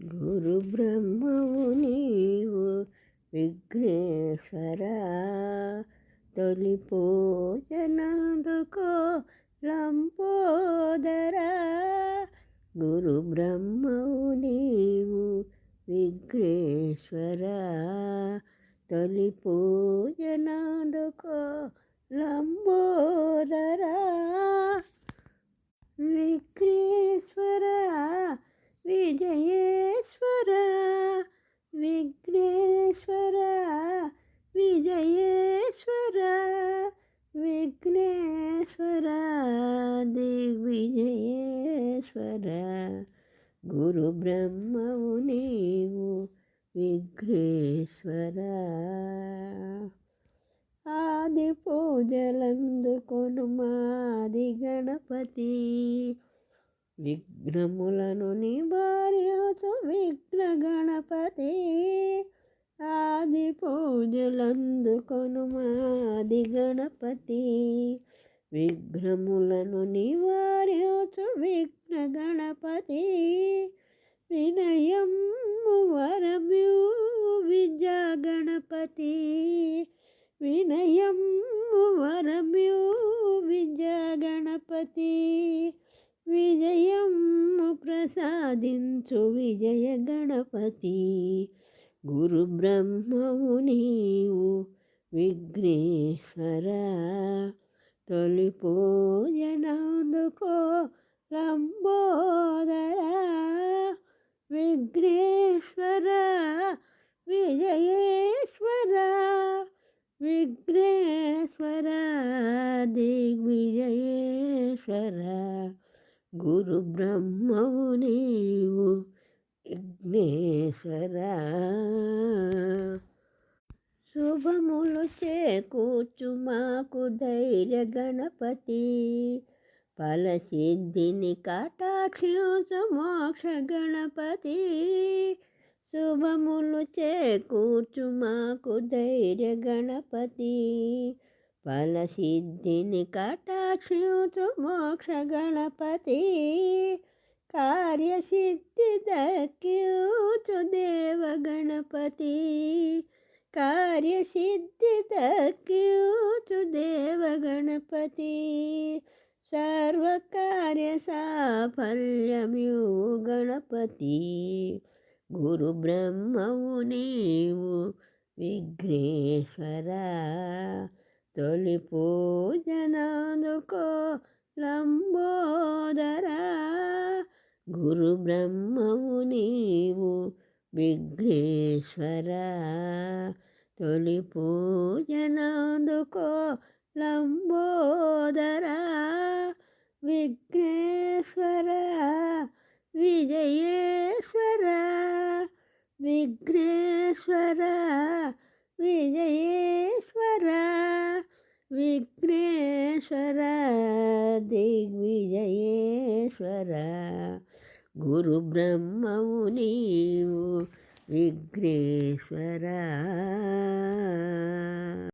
గురు బ్రహ్మవు నీవు విఘ్నేశ్వరా. తొలి పూజనందుకో లంపోదరా గురు బ్రహ్మవు నీవు విఘ్నేశ్వరా. తొలి పూజనందుకో లంబోదరా. విఘ్నేశ్వర దిగ్విజయేశ్వర గురు బ్రహ్మవు నీవు విఘ్నేశ్వర. ఆది పూజలందుకొను మాది గణపతి. విఘ్నములను నివార్యతు విఘ్న గణపతి. ఆది పూజలందుకొను మాది గణపతి. విఘ్నములను నివార్యతు విఘ్న గణపతి. వినయం వరమ్యూ విద్యా గణపతి. వినయం వరమ్యూ విద్యా గణపతి. విజయం ప్రసాదించు విజయ గణపతి. గురు బ్రహ్మవు నీవు విఘ్నేశ్వర. తొలి పూజనందుకో లంబోదర విఘ్నేశ్వర విజయేశ్వర విఘ్నేశ్వర దిగ్విజయేశ్వర. గురు బ్రహ్మవు నీవు విఘ్నేశ్వర. శుభములు చేకూర్చు మాకు ధైర్య గణపతి ఫలసిద్ధిని కటాక్షించు మోక్ష గణపతి. శుభములు చేకూర్చు మాకు ధైర్య గణపతి ఫలసిద్ధిని కటాక్షించు మోక్ష గణపతి. కార్యసిద్ధి దక్యూచు దేవ గణపతి. కార్యసిద్ధి దక్యూచు దేవ గణపతి. సర్వకార్య సాఫల్యమ్యూ గణపతి గురు బ్రహ్మవు నీవు విఘ్నేశ్వర. తొలి పూజనందుకో లంబోదర గురు బ్రహ్మవు నీవు విఘ్నేశ్వర తొలి పూజనందుకో లంబోదర. విఘ్నేశ్వర విజయేశ్వర విఘ్నేశ్వర విజయేశ్వర విఘ్నేశ్వర దిగ్విజయేశ్వర. గురు బ్రహ్మవు నీవు విఘ్నేశ్వర.